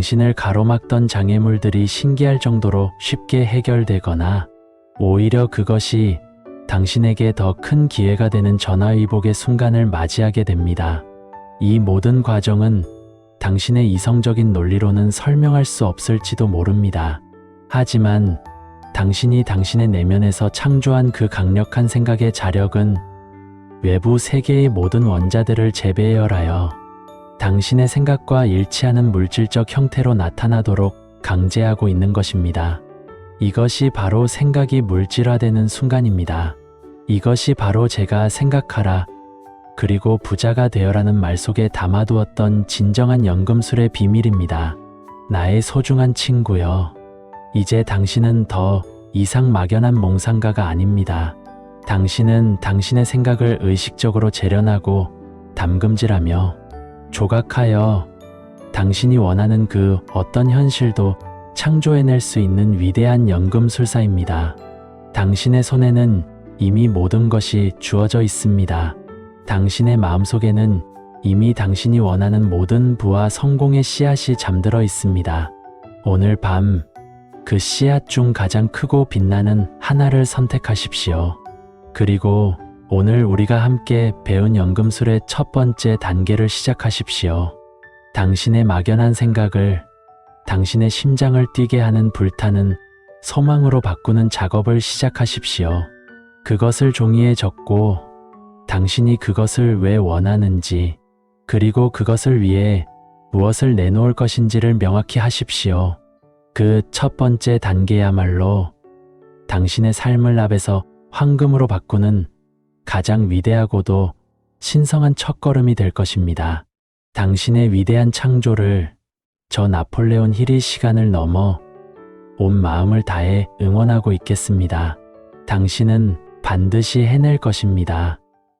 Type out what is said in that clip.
당신을 가로막던 장애물들이 신기할 정도로 쉽게 해결되거나 오히려 그것이 당신에게 더 큰 기회가 되는 전화위복의 순간을 맞이하게 됩니다. 이 모든 과정은 당신의 이성적인 논리로는 설명할 수 없을지도 모릅니다. 하지만 당신이 당신의 내면에서 창조한 그 강력한 생각의 자력은 외부 세계의 모든 원자들을 재배열하여 당신의 생각과 일치하는 물질적 형태로 나타나도록 강제하고 있는 것입니다. 이것이 바로 생각이 물질화되는 순간입니다. 이것이 바로 제가 생각하라 그리고 부자가 되어라는 말 속에 담아두었던 진정한 연금술의 비밀입니다. 나의 소중한 친구여. 이제 당신은 더 이상 막연한 몽상가가 아닙니다. 당신은 당신의 생각을 의식적으로 재련하고 담금질하며 조각하여 당신이 원하는 그 어떤 현실도 창조해낼 수 있는 위대한 연금술사입니다. 당신의 손에는 이미 모든 것이 주어져 있습니다. 당신의 마음속에는 이미 당신이 원하는 모든 부와 성공의 씨앗이 잠들어 있습니다. 오늘 밤 그 씨앗 중 가장 크고 빛나는 하나를 선택하십시오. 그리고 오늘 우리가 함께 배운 연금술의 첫 번째 단계를 시작하십시오. 당신의 막연한 생각을 당신의 심장을 뛰게 하는 불타는 소망으로 바꾸는 작업을 시작하십시오. 그것을 종이에 적고 당신이 그것을 왜 원하는지 그리고 그것을 위해 무엇을 내놓을 것인지를 명확히 하십시오. 그 첫 번째 단계야말로 당신의 삶을 납에서 황금으로 바꾸는 가장 위대하고도 신성한 첫걸음이 될 것입니다. 당신의 위대한 창조를 저 나폴레온 힐이 시간을 넘어 온 마음을 다해 응원하고 있겠습니다. 당신은 반드시 해낼 것입니다.